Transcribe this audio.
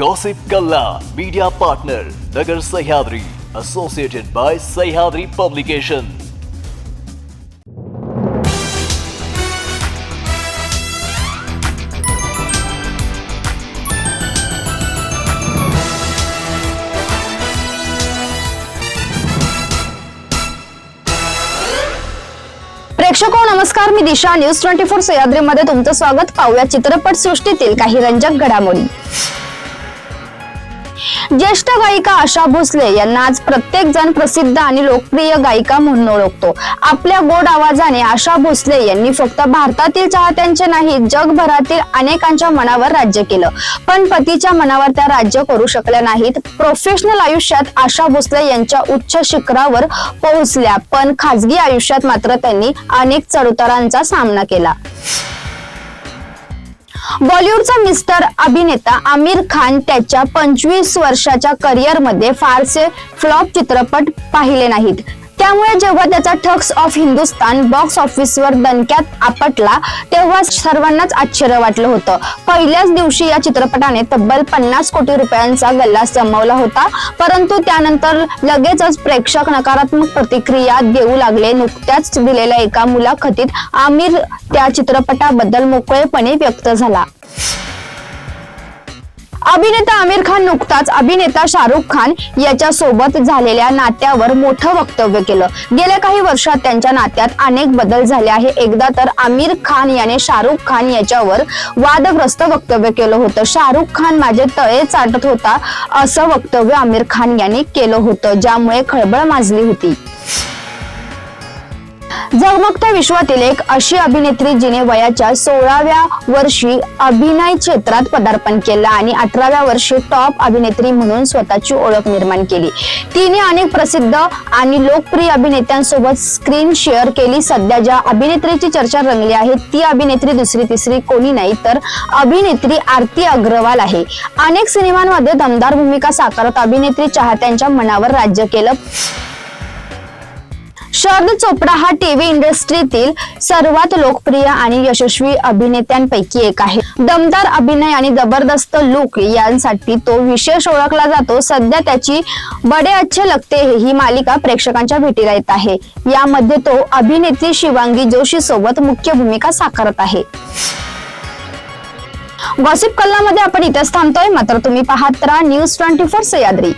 Gossip Kalla, media partner, Nagar Sahyadri, associated by Sahyadri Publication. प्रेक्षको नमस्कार मी Disha news twenty four सह्याद्रीमध्ये तुमचं स्वागत पाहूया चित्रपट सृष्टीतील काही रंजक घडामोडी ज्येष्ठ गायिका आशा भोसले यांना आज प्रत्येक जण प्रसिद्ध आणि लोकप्रिय गायिका म्हणून ओळखतो. आपल्या गोड आवाजाने आशा भोसले यांनी फक्त भारतातील चाहत्यांचे नाही जगभरातील अनेकांच्या मनावर राज्य केलं. पण पतीच्या मनावर त्या राज्य करू शकल्या नाहीत. प्रोफेशनल आयुष्यात आशा भोसले यांच्या उच्च शिखरावर पोहोचल्या पण खाजगी आयुष्यात मात्र त्यांनी अनेक चढउतारांचा सामना केला. बॉलिवूडचा मिस्टर अभिनेता आमिर खान त्याच्या पंचवीस वर्षाच्या करिअरमध्ये फारसे फ्लॉप चित्रपट पाहिले नाहीत. त्यामुळे जेव्हा त्याचा ठग्स ऑफ हिंदुस्तान बॉक्स ऑफिसवर दणक्यात आपटला तेव्हा सर्वांनाच आश्चर्य वाटलं होतं. पहिल्याच दिवशी या चित्रपटाने तब्बल पन्नास कोटी रुपयांचा गल्ला जमवला होता. परंतु त्यानंतर लगेचच प्रेक्षक नकारात्मक प्रतिक्रिया देऊ लागले. नुकत्याच दिलेल्या एका मुलाखतीत आमिर त्या चित्रपटाबद्दल मोकळेपणे व्यक्त झाला. अभिनेता आमिर खान नुकताच अभिनेता शाहरुख खान याच्या सोबत झालेल्या नात्यावर मोठं वक्तव्य केलं. गेल्या काही वर्षात त्यांच्या नात्यात अनेक बदल झाले आहे. एकदा तर आमिर खान याने शाहरुख खान याच्यावर वादग्रस्त वक्तव्य केलं होतं. शाहरुख खान माझे तळे चाटत होता असं वक्तव्य आमिर खान यांनी केलं होतं ज्यामुळे खळबळ माजली होती. झगमगत्या विश्वातील एक अशी अभिनेत्री जिने वयाच्या सोळाव्या वर्षी अभिनय क्षेत्रात पदार्पण केलं आणि अठराव्या वर्षी टॉप अभिनेत्री म्हणून स्वतःची ओळख निर्माण केली. तिने अनेक प्रसिद्ध आणि लोकप्रिय अभिनेत्यांसोबत स्क्रीन शेअर केली. सध्या ज्या अभिनेत्रीची चर्चा रंगली आहे ती अभिनेत्री दुसरी तिसरी कोणी नाही तर अभिनेत्री आरती अग्रवाल आहे. अनेक सिनेमांमध्ये दमदार भूमिका साकारत अभिनेत्री चाहत्यांच्या मनावर राज्य केलं. शरद चोपडा हा टीव्ही इंडस्ट्रीतील सर्वात लोकप्रिय आणि यशस्वी अभिनेत्यांपैकी एक आहे. दमदार अभिनय आणि जबरदस्त लुक यांसाठी तो विशेष ओळखला जातो. सध्या त्याची बडे अच्छे लगते ही मालिका प्रेक्षकांच्या भेटीला येत आहे. यामध्ये तो अभिनेत्री शिवांगी जोशी सोबत मुख्य भूमिका साकारत आहे. गॉसिप कल्लामध्ये आपण इथेच थांबतोय. मात्र तुम्ही पाहत राहा न्यूज ट्वेंटी फोर सह्याद्री